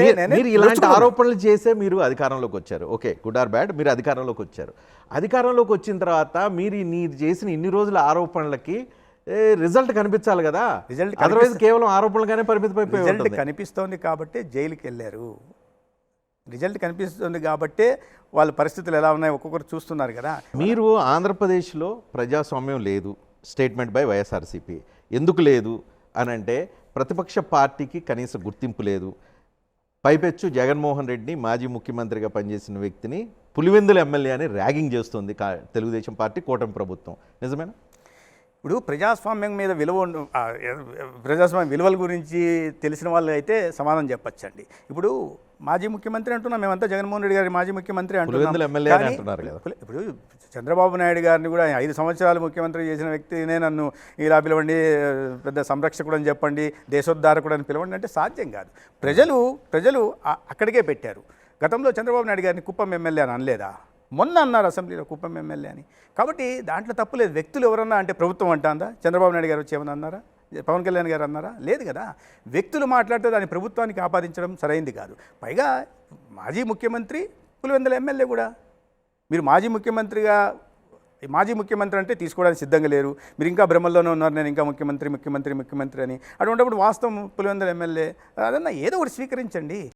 మీరు- ఇలాంటి. ఆరోపణలు చేసే మీరు అధికారంలోకి వచ్చారు. ఓకే గుడ్ ఆర్ బ్యాడ్ మీరు అధికారంలోకి వచ్చారు. అధికారంలోకి వచ్చిన తర్వాత మీరు మీరు చేసిన ఇన్ని రోజుల ఆరోపణలకి రిజల్ట్ కనిపించాలి కదా. Result అదర్వైజ్ కేవలం ఆరోపణలుగానే పరిమితమైపోయి రిజల్ట్ ఉంటుంది. కనిపిస్తోంది కాబట్టి జైలుకి వెళ్ళారు. రిజల్ట్ కనిపిస్తుంది కాబట్టే వాళ్ళ పరిస్థితులు ఎలా ఉన్నాయో ఒక్కొక్కరు చూస్తున్నారు కదా. మీరు ఆంధ్రప్రదేశ్లో ప్రజాస్వామ్యం లేదు స్టేట్మెంట్ బై వైఎస్ఆర్సీపీ. ఎందుకు లేదు అని అంటే ప్రతిపక్ష పార్టీకి కనీస గుర్తింపు లేదు పైపెచ్చు జగన్మోహన్ రెడ్డిని మాజీ ముఖ్యమంత్రిగా పనిచేసిన వ్యక్తిని పులివెందుల ఎమ్మెల్యే అని ర్యాగింగ్ చేస్తుంది తెలుగుదేశం పార్టీ కూటమి ప్రభుత్వం. నిజమేనా? ఇప్పుడు ప్రజాస్వామ్యం మీద విలువ ప్రజాస్వామ్య విలువల గురించి తెలిసిన వాళ్ళు అయితే సమాధానం చెప్పచ్చండి. ఇప్పుడు మాజీ ముఖ్యమంత్రి అంటున్నాం మేమంతా జగన్మోహన్ రెడ్డి గారి మాజీ ముఖ్యమంత్రి అంటున్నాం. అంటున్నారు ఇప్పుడు చంద్రబాబు నాయుడు గారిని కూడా ఐదు సంవత్సరాలు ముఖ్యమంత్రి చేసిన వ్యక్తినే నన్ను ఇలా పిలవండి పెద్ద సంరక్షకుడు అని చెప్పండి దేశోద్ధారకుడు అని పిలవండి అంటే సాధ్యం కాదు. ప్రజలు ప్రజలు అక్కడికే పెట్టారు. గతంలో చంద్రబాబు నాయుడు గారిని కుప్పం ఎమ్మెల్యే అని అనలేదా? మొన్న అన్నారు అసెంబ్లీలో కుప్పం ఎమ్మెల్యే అని. కాబట్టి దాంట్లో తప్పులేదు వ్యక్తులు ఎవరన్నా అంటే ప్రభుత్వం అంటాందా? చంద్రబాబు నాయుడు గారు వచ్చి ఏమన్నా అన్నారా పవన్ కళ్యాణ్ గారు అన్నారా? లేదు కదా. వ్యక్తులు మాట్లాడితే దాన్ని ప్రభుత్వానికి ఆపాదించడం సరైంది కాదు. పైగా మాజీ ముఖ్యమంత్రి పులివెందుల ఎమ్మెల్యే కూడా. మీరు మాజీ ముఖ్యమంత్రిగా మాజీ ముఖ్యమంత్రి అంటే తీసుకోవడానికి సిద్ధంగా లేరు. మీరు ఇంకా భ్రమల్లోనే ఉన్నారు. నేను ఇంకా ముఖ్యమంత్రి ముఖ్యమంత్రి ముఖ్యమంత్రి అని. అటువంటిప్పుడు వాస్తవం పులివెందుల ఎమ్మెల్యే. అదన్నా ఏదో ఒకటి స్వీకరించండి.